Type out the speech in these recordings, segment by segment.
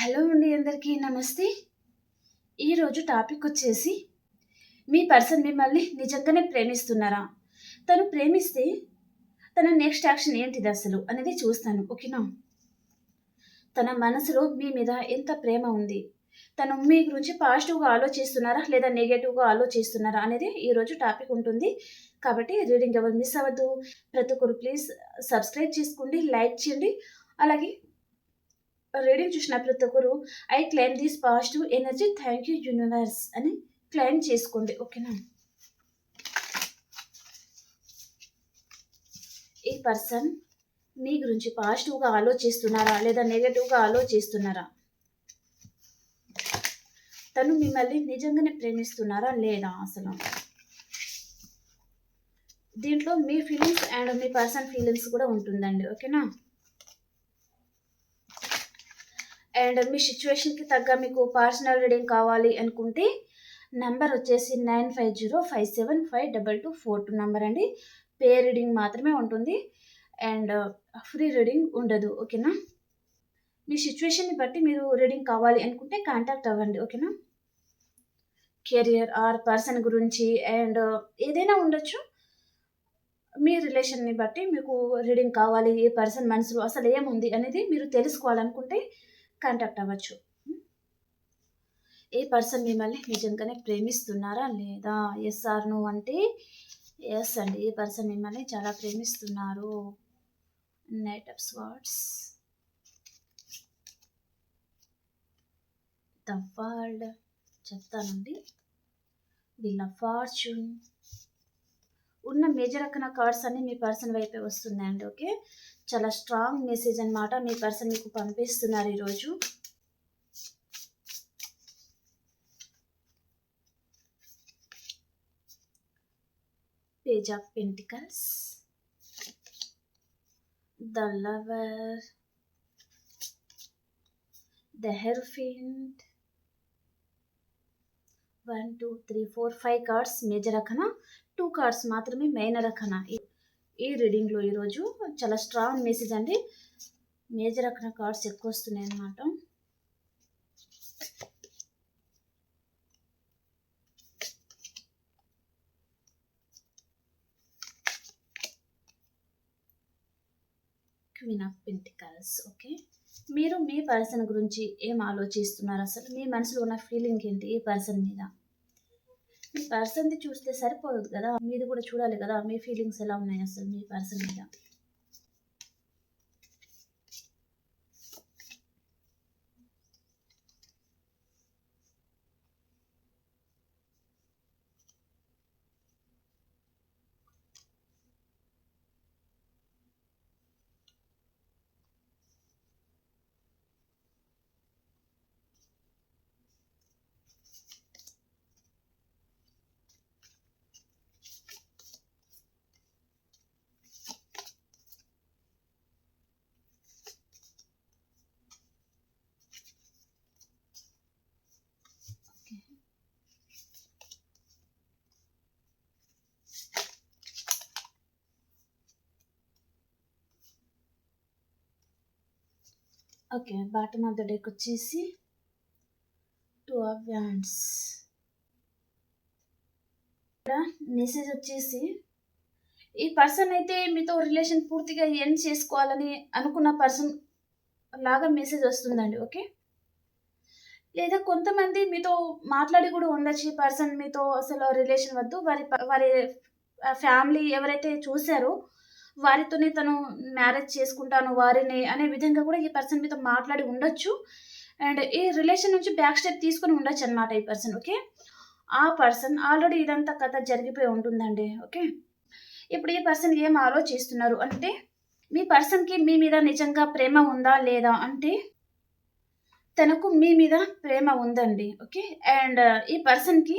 Hello అండి అందరికీ నమస్తే. ఈరోజు టాపిక్ వచ్చేసి మీ పర్సన్ మిమ్మల్ని నిజంగానే ప్రేమిస్తున్నారా? తను ప్రేమిస్తే తన నెక్స్ట్ యాక్షన్ ఏంటిది అసలు అనేది చూస్తాను ఓకేనా? తన మనసులో మీ మీద ఎంత ప్రేమ ఉంది? తను మీ గురించి పాజిటివ్గా ఆలోచిస్తున్నారా లేదా నెగటివ్గా ఆలోచిస్తున్నారా అనేది ఈరోజు టాపిక్ ఉంటుంది. కాబట్టి రీడింగ్ ఎవరు మిస్ అవ్వద్దు. ప్రతి ఒక్కరు ప్లీజ్ సబ్స్క్రైబ్ చేసుకోండి లైక్ చేయండి. అలాగే రీడింగ్ చూసిన ప్రతి ఒక్కరు I claim this positive energy thank you universe అని క్లెయిమ్ చేసుకోండి. ఓకేనా? ఈ పర్సన్ మీ గురించి పాజిటివ్గా ఆలోచిస్తున్నారా? లేదా నెగటివ్గా ఆలోచిస్తున్నారా? తను మిమ్మల్ని నిజంగానే ప్రేమిస్తున్నారా? లేదా అసలు? దీంట్లో మీ ఫీలింగ్స్ అండ్ మీ పర్సన్ ఫీలింగ్స్ కూడా ఉంటుందండి. ఓకేనా? అండ్ మీ సిచ్యువేషన్కి తగ్గ మీకు పర్సనల్ రీడింగ్ కావాలి అనుకుంటే నంబర్ వచ్చేసి nine five zero five seven five double two four two number అండి. పే రీడింగ్ మాత్రమే ఉంటుంది. అండ్ uh, ఫ్రీ రీడింగ్ ఉండదు. ఓకేనా మీ సిచ్యువేషన్ని బట్టి మీరు రీడింగ్ కావాలి అనుకుంటే కాంటాక్ట్ అవ్వండి. ఓకేనా కెరియర్ ఆర్ పర్సన్ గురించి అండ్ uh, ఏదైనా ఉండొచ్చు. మీ రిలేషన్ని బట్టి మీకు రీడింగ్ కావాలి. ఏ పర్సన్ మనసులో అసలు ఏముంది అనేది మీరు తెలుసుకోవాలనుకుంటే కాంటాక్ట్ అవ్వచ్చు. ఏ పర్సన్ మిమ్మల్ని నిజంగానే ప్రేమిస్తున్నారా లేదా? ఎస్ ఆర్ నో అంటే ఎస్ అండి. ఈ పర్సన్ మిమ్మల్ని చాలా ప్రేమిస్తున్నారు? Knight of swords the world చెప్తానండి. వీళ్ళ ఫార్చ్యూన్ ఉన్న మేజర్ రకన కార్డ్స్ అన్ని మీ పర్సన్ వైపే వస్తున్నాయండి ఓకే చాలా స్ట్రాంగ్ మెసేజ్ అనమాట మీ పర్సన్ మీకు పంపిస్తున్నారు ఈరోజు. Page of pentacles the lover the hierophant one two three four five cards major arcana two cards మాత్రమే మెయిన్ రకన ఈ రీడింగ్లో ఈరోజు చాలా స్ట్రాంగ్ మెసేజ్ అండి. మేజర్ అక్కడ కార్డ్స్ ఎక్కువ వస్తున్నాయి అన్నమాట. క్వీన్ ఆఫ్ పెంటికల్స్ ఓకే మీరు మీ పర్సన్ గురించి ఏం ఆలోచిస్తున్నారు అసలు? మీ మనసులో ఉన్న ఫీలింగ్ ఏంటి? ఈ పర్సన్ మీద? పర్సన్ది చూస్తే సరిపోదు కదా మీది కూడా చూడాలి కదా మీ ఫీలింగ్స్ ఎలా ఉన్నాయి అసలు మీ పర్సన్ మీద? Okay bottom of the deck వచ్చేసి టూ ఆఫ్ వ్యాండ్స్ ఇక్కడ మెసేజ్ వచ్చేసి ఈ పర్సన్ అయితే మీతో రిలేషన్ పూర్తిగా ఎండ్ చేసుకోవాలని అనుకున్న పర్సన్ లాగా మెసేజ్ వస్తుందండి ఓకే? లేదా కొంతమంది మీతో మాట్లాడి కూడా ఉండొచ్చు ఈ పర్సన్ మీతో అసలు రిలేషన్ వద్దు వారి వారి ఫ్యామిలీ ఎవరైతే చూశారో వారితోనే తను మ్యారేజ్ చేసుకుంటాను వారిని అనే విధంగా కూడా ఈ పర్సన్ మీతో మాట్లాడి ఉండొచ్చు. అండ్ ఈ రిలేషన్ నుంచి బ్యాక్ స్టెప్ తీసుకొని ఉండొచ్చు అనమాట ఈ పర్సన్ ఓకే? ఆ పర్సన్ ఆల్రెడీ ఇదంతా కథ జరిగిపోయి ఉంటుందండి ఓకే? ఇప్పుడు ఈ పర్సన్ ఏం ఆలోచిస్తున్నారు అంటే మీ పర్సన్కి మీ మీద నిజంగా ప్రేమ ఉందా లేదా అంటే తనకు మీ మీద ప్రేమ ఉందండి ఓకే? అండ్ ఈ పర్సన్కి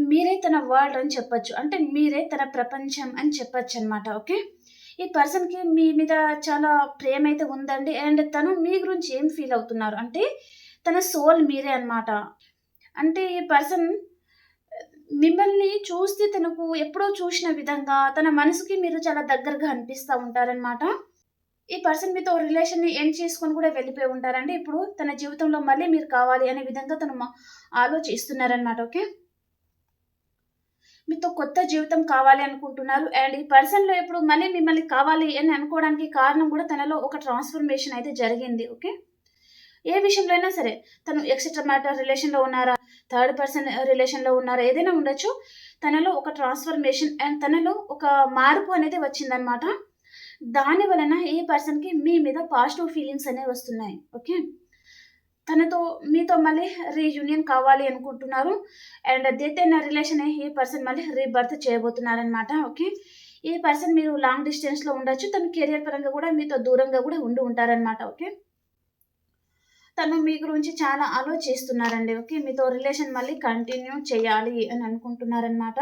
మీరే తన వరల్డ్ అని చెప్పొచ్చు. అంటే మీరే తన ప్రపంచం అని చెప్పొచ్చు అనమాట ఓకే? ఈ పర్సన్కి మీ మీద చాలా ప్రేమ అయితే ఉందండి. అండ్ తను మీ గురించి ఏం ఫీల్ అవుతున్నారు? అంటే తన సోల్ మీరే అన్నమాట. అంటే ఈ పర్సన్ మిమ్మల్ని చూస్తే తనకు ఎప్పుడో చూసిన విధంగా తన మనసుకి మీరు చాలా దగ్గరగా అనిపిస్తూ ఉంటారనమాట ఈ పర్సన్ మీతో రిలేషన్ని ఎండ్ చేసుకొని కూడా వెళ్ళిపోయి ఉంటారండి. ఇప్పుడు తన జీవితంలో మళ్ళీ మీరు కావాలి అనే విధంగా తను మా- ఆలోచిస్తున్నారనమాట ఓకే? మీతో కొత్త జీవితం కావాలి అనుకుంటున్నారు. అండ్ ఈ పర్సన్లో ఇప్పుడు మళ్ళీ మిమ్మల్ని కావాలి అని అనుకోవడానికి కారణం కూడా తనలో ఒక ట్రాన్స్ఫర్మేషన్ అయితే జరిగింది. ఓకే? ఏ విషయంలో అయినా సరే తను ఎక్సెట్రా మ్యాటర్ రిలేషన్లో ఉన్నారా? థర్డ్ పర్సన్ రిలేషన్లో ఉన్నారా? ఏదైనా ఉండొచ్చు. తనలో ఒక ట్రాన్స్ఫర్మేషన్ అండ్ తనలో ఒక మార్పు అనేది వచ్చిందనమాట దాని వలన ఈ పర్సన్కి మీ మీద పాజిటివ్ ఫీలింగ్స్ అనేవి వస్తున్నాయి. ఓకే? తనతో మీతో మళ్ళీ రీయూనియన్ కావాలి అనుకుంటున్నారు. అండ్ డెత్ అయిన రిలేషన్ ఈ పర్సన్ మళ్ళీ రీబర్త్ చేయబోతున్నారనమాట ఓకే ఈ పర్సన్ మీరు లాంగ్ డిస్టెన్స్లో ఉండొచ్చు. తను కెరియర్ పరంగా కూడా మీతో దూరంగా కూడా ఉండి ఉంటారనమాట ఓకే తను మీ గురించి చాలా ఆలోచిస్తున్నారండి. ఓకే మీతో రిలేషన్ మళ్ళీ కంటిన్యూ చేయాలి అని అనుకుంటున్నారనమాట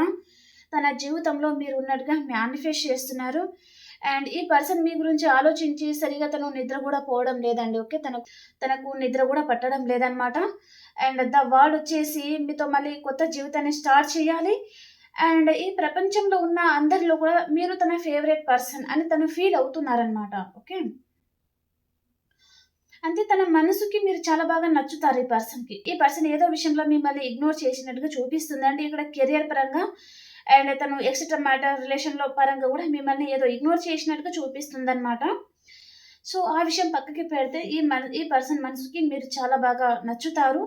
తన జీవితంలో మీరు ఉన్నట్టుగా మేనిఫెస్ట్ చేస్తున్నారు. అండ్ ఈ పర్సన్ మీ గురించి ఆలోచించి సరిగా తను నిద్ర కూడా పోవడం లేదండి ఓకే? తనకు తనకు నిద్ర కూడా పట్టడం లేదనమాట అండ్ ద వార్డ్ వచ్చేసి మీతో మళ్ళీ కొత్త జీవితాన్ని స్టార్ట్ చేయాలి. అండ్ ఈ ప్రపంచంలో ఉన్న అందరిలో కూడా మీరు తన ఫేవరెట్ పర్సన్ అని తను ఫీల్ అవుతున్నారనమాట ఓకే? అంతే తన మనసుకి మీరు చాలా బాగా నచ్చుతారు ఈ పర్సన్కి ఈ పర్సన్ ఏదో విషయంలో మిమ్మల్ని ఇగ్నోర్ చేసినట్టుగా చూపిస్తుంది అండి ఇక్కడ కెరియర్ పరంగా అండ్ తను ఎక్సెట్రా మ్యాటర్ రిలేషన్లో పరంగా కూడా మిమ్మల్ని ఏదో ఇగ్నోర్ చేసినట్టుగా చూపిస్తుంది అనమాట సో ఆ విషయం పక్కకి పెడితే ఈ మన ఈ పర్సన్ మనసుకి మీరు చాలా బాగా నచ్చుతారు.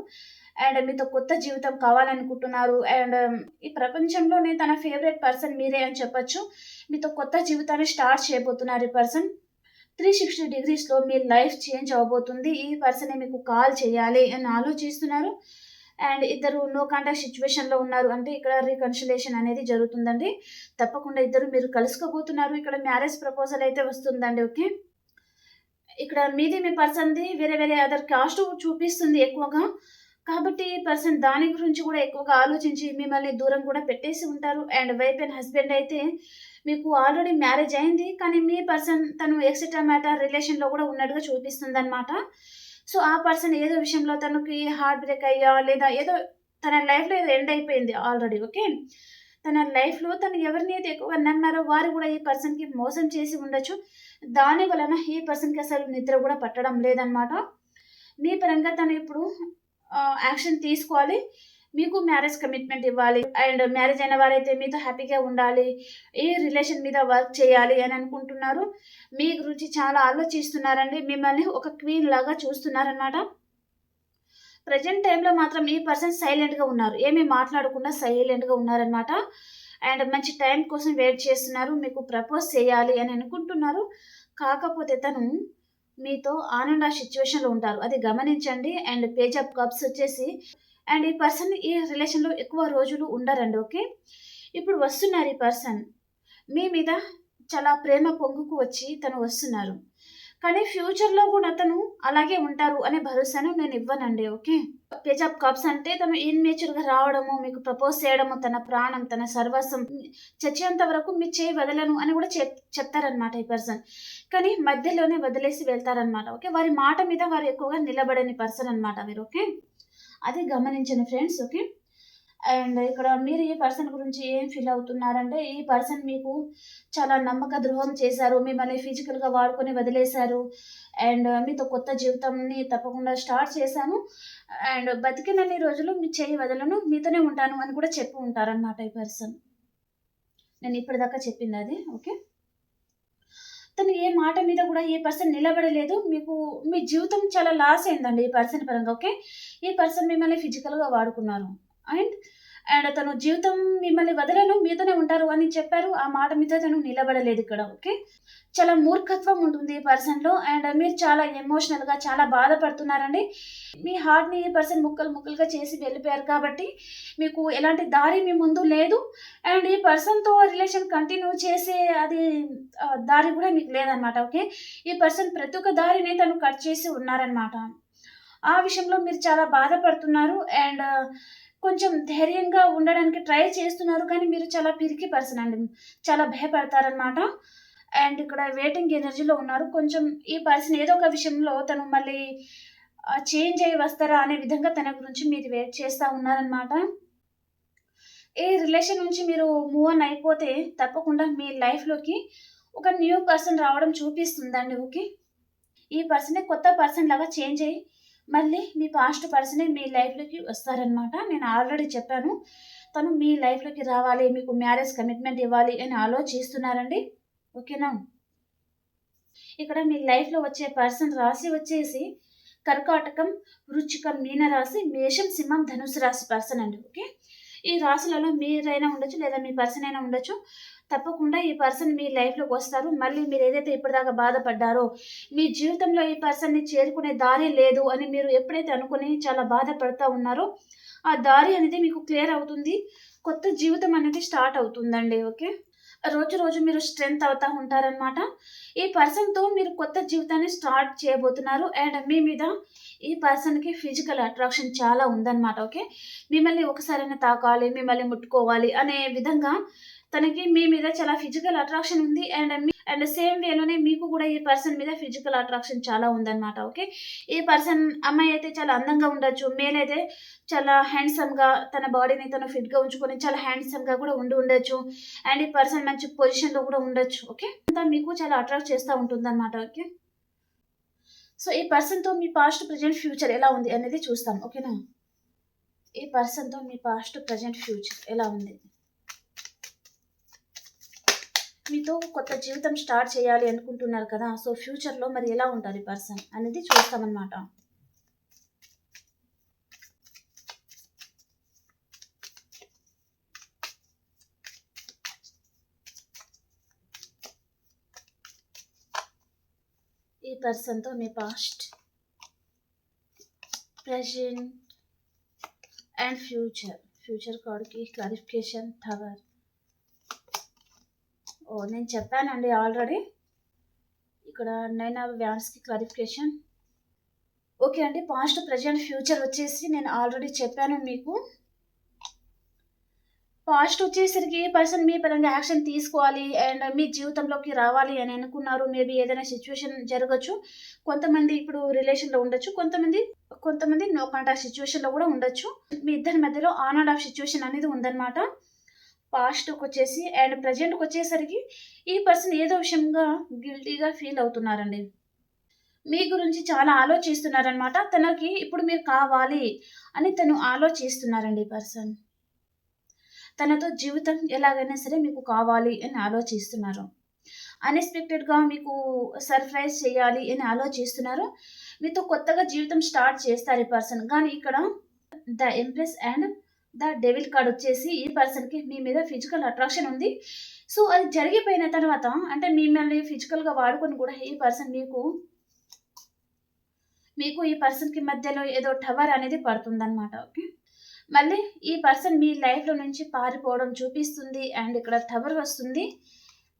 అండ్ మీతో కొత్త జీవితం కావాలనుకుంటున్నారు. అండ్ um, ఈ ప్రపంచంలోనే తన ఫేవరెట్ పర్సన్ మీరే అని చెప్పొచ్చు. మీతో కొత్త జీవితాన్ని స్టార్ట్ చేయబోతున్నారు ఈ పర్సన్ త్రీ సిక్స్టీ డిగ్రీస్లో మీ లైఫ్ చేంజ్ అవబోతుంది. ఈ పర్సనే మీకు కాల్ చేయాలి అని ఆలోచిస్తున్నారు. అండ్ ఇద్దరు నో కాంటాక్ట్ సిచ్యువేషన్లో ఉన్నారు. అంటే ఇక్కడ రీకన్సిలేషన్ అనేది జరుగుతుందండి. తప్పకుండా ఇద్దరు మీరు కలుసుకోబోతున్నారు. ఇక్కడ మ్యారేజ్ ప్రపోజల్ అయితే వస్తుందండి ఓకే? ఇక్కడ మీది మీ పర్సన్ది వేరే వేరే అదర్ కాస్ట్ చూపిస్తుంది ఎక్కువగా. కాబట్టి పర్సన్ దాని గురించి కూడా ఎక్కువగా ఆలోచించి మిమ్మల్ని దూరం కూడా పెట్టేసి ఉంటారు. అండ్ వైఫ్ అండ్ హస్బెండ్ అయితే మీకు ఆల్రెడీ మ్యారేజ్ అయింది. కానీ మీ పర్సన్ తను ఎక్సెట్రా మ్యాటర్ రిలేషన్లో కూడా ఉన్నట్టుగా చూపిస్తుంది అనమాట సో ఆ పర్సన్ ఏదో విషయంలో తనకి హార్ట్ బ్రేక్ అయ్యా లేదా ఏదో తన లైఫ్లో ఏదో ఎండ్ అయిపోయింది ఆల్రెడీ ఓకే తన లైఫ్లో తను ఎవరిని అయితే ఎక్కువగా నమ్మారో వారు కూడా ఈ పర్సన్కి మోసం చేసి ఉండొచ్చు. దాని వలన ఈ పర్సన్కి అసలు నిద్ర కూడా పట్టడం లేదనమాట మీ పరంగా తను ఇప్పుడు యాక్షన్ తీసుకోవాలి. మీకు మ్యారేజ్ కమిట్మెంట్ ఇవ్వాలి. అండ్ మ్యారేజ్ అయిన వారైతే మీతో హ్యాపీగా ఉండాలి. ఈ రిలేషన్ మీద వర్క్ చేయాలి అని అనుకుంటున్నారు. మీ గురించి చాలా ఆలోచిస్తున్నారండి. మిమ్మల్ని ఒక క్వీన్ లాగా చూస్తున్నారనమాట ప్రజెంట్ టైంలో మాత్రం ఈ పర్సన్ సైలెంట్గా ఉన్నారు. ఏమీ మాట్లాడకుండా సైలెంట్గా ఉన్నారనమాట అండ్ మంచి టైం కోసం వెయిట్ చేస్తున్నారు. మీకు ప్రపోజ్ చేయాలి అని అనుకుంటున్నారు. కాకపోతే తను మీతో ఆనంద సిచ్యువేషన్లో ఉంటారు. అది గమనించండి. అండ్ పేజ్ కప్స్ వచ్చేసి అండ్ ఈ పర్సన్ ఈ రిలేషన్లో ఎక్కువ రోజులు ఉండరండి ఓకే? ఇప్పుడు వస్తున్నారు ఈ పర్సన్. మీ మీద చాలా ప్రేమ పొంగుకు వచ్చి తను వస్తున్నారు. కానీ ఫ్యూచర్లో కూడా తను అలాగే ఉంటారు అనే భరోసాను నేను ఇవ్వనండి ఓకే? పేజ్ ఆఫ్ కప్స్ అంటే తను ఇన్నేచుర్గా రావడము మీకు ప్రపోజ్ చేయడము తన ప్రాణం తన సర్వస్వం చచ్చేంత వరకు మీ చేయి వదలను అని కూడా చెప్ చెప్తారనమాట ఈ పర్సన్. కానీ మధ్యలోనే వదిలేసి వెళ్తారనమాట ఓకే? వారి మాట మీద వారు ఎక్కువగా నిలబడని పర్సన్ అనమాట మీరు ఓకే? అది గమనించండి ఫ్రెండ్స్ ఓకే అండ్ ఇక్కడ మీరు ఈ పర్సన్ గురించి ఏం ఫీల్ అవుతున్నారంటే ఈ పర్సన్ మీకు చాలా నమ్మక ద్రోహం చేశారు మిమ్మల్ని ఫిజికల్గా వాడుకొని వదిలేశారు. అండ్ మీతో కొత్త జీవితంని తప్పకుండా స్టార్ట్ చేశాను. అండ్ బతికినన్ని రోజులు మీ చేయి వదలను మీతోనే ఉంటాను అని కూడా చెప్పి ఉంటారనమాట ఈ పర్సన్ నేను ఇప్పటిదాకా చెప్పింది అది ఓకే తను ఏ మాట మీద కూడా ఏ పర్సన్ నిలబడలేదు. మీకు మీ జీవితం చాలా లాస్ అయిందండి ఈ పర్సన్ పరంగా ఓకే ఈ పర్సన్ మిమ్మల్ని ఫిజికల్గా వాడుకున్నారు. అండ్ అండ్ తను జీవితం మిమ్మల్ని వదలను మీతోనే ఉంటారు అని చెప్పారు. ఆ మాట మీద తను నిలబడలేదు ఇక్కడ ఓకే? చాలా మూర్ఖత్వం ఉంటుంది ఈ పర్సన్లో. అండ్ మీరు చాలా ఎమోషనల్గా చాలా బాధపడుతున్నారండి. మీ హార్ట్ని ఈ పర్సన్ ముక్కలు ముక్కలుగా చేసి వెళ్ళిపోయారు కాబట్టి మీకు ఎలాంటి దారి మీ ముందు లేదు. అండ్ ఈ పర్సన్తో రిలేషన్ కంటిన్యూ చేసే అది దారి కూడా మీకు లేదనమాట ఓకే? ఈ పర్సన్ ప్రతి ఒక్క దారిని తను కట్ చేసి ఉన్నారనమాట ఆ విషయంలో మీరు చాలా బాధపడుతున్నారు. అండ్ కొంచెం ధైర్యంగా ఉండడానికి ట్రై చేస్తున్నారు. కానీ మీరు చాలా పిరికి పర్సన్ అండి. చాలా భయపడతారనమాట అండ్ ఇక్కడ వెయిటింగ్ ఎనర్జీలో ఉన్నారు. కొంచెం ఈ పర్సన్ ఏదో ఒక విషయంలో తను మళ్ళీ చేంజ్ అయ్యి వస్తారా అనే విధంగా తన గురించి మీరు వెయిట్ చేస్తూ ఉన్నారనమాట ఈ రిలేషన్ నుంచి మీరు మూవ్ ఆన్ అయిపోతే తప్పకుండా మీ లైఫ్లోకి ఒక న్యూ పర్సన్ రావడం చూపిస్తుందండి ఓకే ఈ పర్సనే కొత్త పర్సన్ లాగా చేంజ్ అయ్యి మళ్ళీ మీ పాస్ట్ పర్సనే మీ లైఫ్లోకి వస్తారనమాట నేను ఆల్రెడీ చెప్పాను. తను మీ లైఫ్లోకి రావాలి మీకు మ్యారేజ్ కమిట్మెంట్ ఇవ్వాలి అని ఆలోచిస్తున్నారండి. ఓకేనా? ఇక్కడ మీ లైఫ్లో వచ్చే పర్సన్ రాసి వచ్చేసి కర్కాటకం వృచ్చికం మీన రాసి మేషం సింహం ధనుసు రాశి పర్సన్ అండి. ఓకే? ఈ రాశులలో మీరైనా ఉండొచ్చు లేదా మీ పర్సన్ అయినా ఉండొచ్చు. తప్పకుండా ఈ పర్సన్ మీ లైఫ్లోకి వస్తారు. మళ్ళీ మీరు ఏదైతే ఇప్పటిదాకా బాధపడ్డారో మీ జీవితంలో ఈ పర్సన్ని చేరుకునే దారి లేదు అని మీరు ఎప్పుడైతే అనుకుని చాలా బాధపడుతూ ఉన్నారో ఆ దారి అనేది మీకు క్లియర్ అవుతుంది. కొత్త జీవితం అనేది స్టార్ట్ అవుతుందండి ఓకే? రోజు రోజు మీరు స్ట్రెంగ్త్ అవుతూ ఉంటారనమాట ఈ పర్సన్తో మీరు కొత్త జీవితాన్ని స్టార్ట్ చేయబోతున్నారు. అండ్ మీ మీద ఈ పర్సన్కి ఫిజికల్ అట్రాక్షన్ చాలా ఉందన్నమాట ఓకే? మిమ్మల్ని ఒకసారైనా తాకాలి మిమ్మల్ని ముట్టుకోవాలి అనే విధంగా తనకి మీ మీద చాలా ఫిజికల్ అట్రాక్షన్ ఉంది అండ్ అండ్ సేమ్ వేలోనే మీకు కూడా ఈ పర్సన్ మీద ఫిజికల్ అట్రాక్షన్ చాలా ఉందన్నమాట ఓకే ఈ పర్సన్ అమ్మాయి అయితే చాలా అందంగా ఉండొచ్చు మేల్ అయితే చాలా హ్యాండ్సమ్గా తన బాడీని తను ఫిట్గా ఉంచుకొని చాలా హ్యాండ్సమ్గా కూడా ఉండి ఉండొచ్చు అండ్ ఈ పర్సన్ మంచి పొజిషన్లో కూడా ఉండొచ్చు ఓకే అంతా మీకు చాలా అట్రాక్ట్ చేస్తూ ఉంటుందన్నమాట ఓకే సో ఈ పర్సన్తో మీ పాస్ట్ ప్రజెంట్ ఫ్యూచర్ ఎలా ఉంది అనేది చూస్తాం ఓకేనా ఈ పర్సన్తో మీ పాస్ట్ ప్రజెంట్ ఫ్యూచర్ ఎలా ఉంది? మీతో కొత్త జీవితం స్టార్ట్ చేయాలి అనుకుంటున్నారు కదా సో ఫ్యూచర్లో మరి ఎలా ఉండాలి పర్సన్ అనేది చూస్తామన్నమాట. ఈ పర్సన్తో మీ past present and future future కార్డ్కి క్లారిఫికేషన్ టవర్ ఓ నేను చెప్పానండి ఆల్రెడీ. ఇక్కడ నైన్ ఆఫ్ వ్యాన్స్కి క్లారిఫికేషన్. ఓకే అండి పాస్ట్ ప్రజెంట్ ఫ్యూచర్ వచ్చేసి నేను ఆల్రెడీ చెప్పాను మీకు. పాస్ట్ వచ్చేసరికి పర్సన్ మీ పరంగా యాక్షన్ తీసుకోవాలి అండ్ మీ జీవితంలోకి రావాలి అని అనుకున్నారు. మేబీ ఏదైనా సిచ్యువేషన్ జరగచ్చు. కొంతమంది ఇప్పుడు రిలేషన్లో ఉండొచ్చు. కొంతమంది కొంతమంది నో కాంటాక్ట్ సిచ్యువేషన్లో కూడా ఉండొచ్చు. మీ ఇద్దరి మధ్యలో ఆన్ అండ్ ఆఫ్ సిచ్యువేషన్ అనేది ఉందన్నమాట. పాస్ట్కి వచ్చేసి అండ్ ప్రజెంట్కి వచ్చేసరికి ఈ పర్సన్ ఏదో విషయంగా గిల్టీగా ఫీల్ అవుతున్నారండి. మీ గురించి చాలా ఆలోచిస్తున్నారనమాట తనకి ఇప్పుడు మీరు కావాలి అని తను ఆలోచిస్తున్నారండి ఈ పర్సన్. తనతో జీవితం ఎలాగైనా సరే మీకు కావాలి అని ఆలోచిస్తున్నారు. అన్ఎక్స్పెక్టెడ్గా మీకు సర్ప్రైజ్ చేయాలి అని ఆలోచిస్తున్నారు. మీతో కొత్తగా జీవితం స్టార్ట్ చేస్తారు ఈ పర్సన్. కానీ ఇక్కడ the empress and the devil card వచ్చేసి ఈ పర్సన్కి మీ మీద ఫిజికల్ అట్రాక్షన్ ఉంది. సో అది జరిగిపోయిన తర్వాత అంటే మిమ్మల్ని ఫిజికల్గా వాడుకొని కూడా ఈ పర్సన్ మీకు మీకు ఈ పర్సన్కి మధ్యలో ఏదో టవర్ అనేది పడుతుందన్నమాట ఓకే? మళ్ళీ ఈ పర్సన్ మీ లైఫ్లో నుంచి పారిపోవడం చూపిస్తుంది అండ్ ఇక్కడ టవర్ వస్తుంది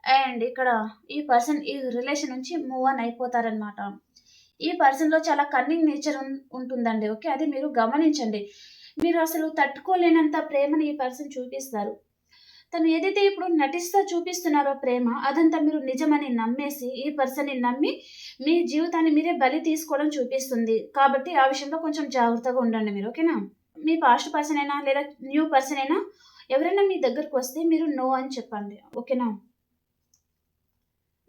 అండ్ ఇక్కడ ఈ పర్సన్ ఈ రిలేషన్ నుంచి మూవ్ ఆన్ అయిపోతారనమాట ఈ పర్సన్లో చాలా కన్నింగ్ నేచర్ ఉంటుందండి ఓకే? అది మీరు గమనించండి. మీరు అసలు తట్టుకోలేనంత ప్రేమని ఈ పర్సన్ చూపిస్తారు. తను ఏదైతే ఇప్పుడు నటిస్తూ చూపిస్తున్నారో ప్రేమ అదంతా మీరు నిజమని నమ్మేసి ఈ పర్సన్ని నమ్మి మీ జీవితాన్ని మీరే బలి తీసుకోవడం చూపిస్తుంది. కాబట్టి ఆ విషయంలో కొంచెం జాగ్రత్తగా ఉండండి మీరు ఓకేనా? మీ పాస్ట్ పర్సన్ అయినా లేదా న్యూ పర్సన్ అయినా ఎవరైనా మీ దగ్గరకు వస్తే మీరు నో అని చెప్పండి ఓకేనా?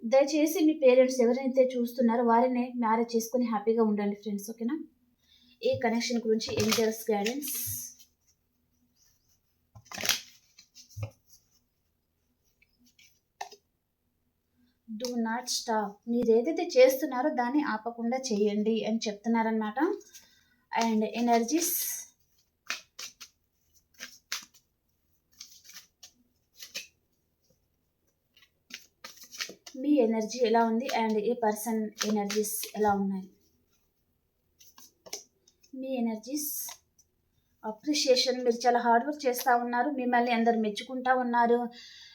దయచేసి మీ పేరెంట్స్ ఎవరైతే చూస్తున్నారో వారిని మ్యారేజ్ చేసుకుని హ్యాపీగా ఉండండి ఫ్రెండ్స్ ఓకేనా? ఈ కనెక్షన్ గురించి angels guidance do not stop మీరు ఏదైతే చేస్తున్నారో దాన్ని ఆపకుండా చేయండి అని చెప్తున్నారనమాట అండ్ ఎనర్జీస్ మీ ఎనర్జీ ఎలా ఉంది? అండ్ ఈ పర్సన్ ఎనర్జీస్ ఎలా ఉన్నాయి? మీ ఎనర్జీస్ అప్రిషియేషన్ మీరు చాలా హార్డ్ వర్క్ చేస్తూ ఉన్నారు. మిమ్మల్ని అందరు మెచ్చుకుంటా ఉన్నారు.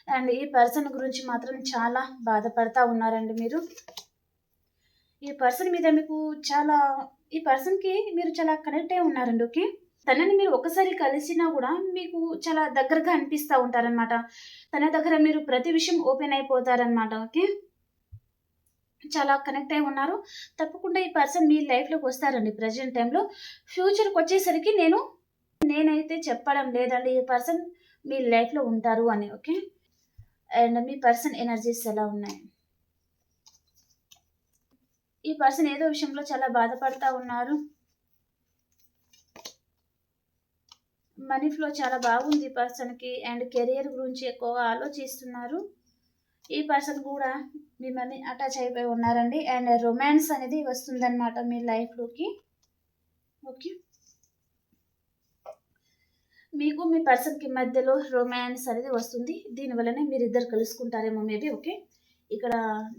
అండ్ ఈ పర్సన్ గురించి మాత్రం చాలా బాధపడతా ఉన్నారండి మీరు. ఈ పర్సన్ మీద మీకు చాలా ఈ పర్సన్కి మీరు చాలా కనెక్ట్ అయి ఉన్నారండి ఓకే తనని మీరు ఒకసారి కలిసినా కూడా మీకు చాలా దగ్గరగా అనిపిస్తూ ఉంటారనమాట తన దగ్గర మీరు ప్రతి విషయం ఓపెన్ అయిపోతారనమాట ఓకే చాలా కనెక్ట్ అయి ఉన్నారు. తప్పకుండా ఈ పర్సన్ మీ లైఫ్లోకి వస్తారండి. ప్రజెంట్ టైంలో ఫ్యూచర్కి వచ్చేసరికి నేను నేనైతే చెప్పడం లేదండి ఈ పర్సన్ మీ లైఫ్లో ఉంటారు అని ఓకే అండ్ మీ పర్సన్ ఎనర్జీస్ ఎలా ఉన్నాయి? ఈ పర్సన్ ఏదో విషయంలో చాలా బాధపడతా ఉన్నారు. మనీ ఫ్లో చాలా బాగుంది ఈ పర్సన్కి అండ్ కెరియర్ గురించి ఎక్కువగా ఆలోచిస్తున్నారు. ఈ పర్సన్ కూడా మిమ్మల్ని అటాచ్ అయిపోయి ఉన్నారండి. అండ్ రొమాన్స్ అనేది వస్తుందన్నమాట మీ లైఫ్లోకి ఓకే మీకు మీ పర్సన్కి మధ్యలో రొమాన్స్ అనేది వస్తుంది. దీనివల్లనే మీరు ఇద్దరు కలుసుకుంటారేమో మేబీ ఓకే ఇక్కడ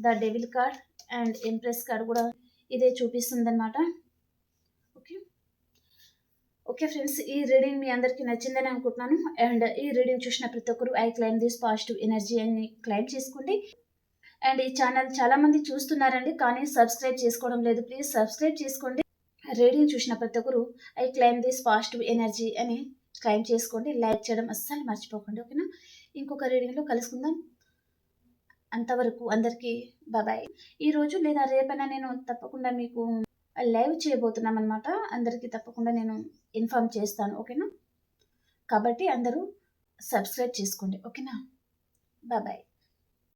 the devil card and empress card కూడా ఇదే చూపిస్తుందన్నమాట. ఓకే ఓకే ఫ్రెండ్స్ ఈ రీడింగ్ మీ అందరికీ నచ్చిందని అనుకుంటున్నాను. అండ్ ఈ రీడింగ్ చూసిన ప్రతి ఒక్కరు I claim this positive energy అని క్లైమ్ చేసుకోండి. అండ్ ఈ ఛానల్ చాలా మంది చూస్తున్నారండి కానీ సబ్స్క్రైబ్ చేసుకోవడం లేదు. ప్లీజ్ సబ్స్క్రైబ్ చేసుకోండి. రీడింగ్ చూసిన ప్రతి ఒక్కరు I claim this positive energy అని క్లైమ్ చేసుకోండి. లైక్ చేయడం అస్సలు మర్చిపోకండి ఓకేనా? ఇంకొక రీడింగ్లో కలుసుకుందాం. అంతవరకు అందరికీ బాబాయ్ ఈరోజు లేదా రేపైనా నేను తప్పకుండా మీకు లైవ్ చేయబోతున్నాం అనమాట అందరికీ తప్పకుండా నేను ఇన్ఫామ్ చేస్తాను ఓకేనా? కాబట్టి అందరూ సబ్స్క్రైబ్ చేసుకోండి ఓకేనా? బాబాయ్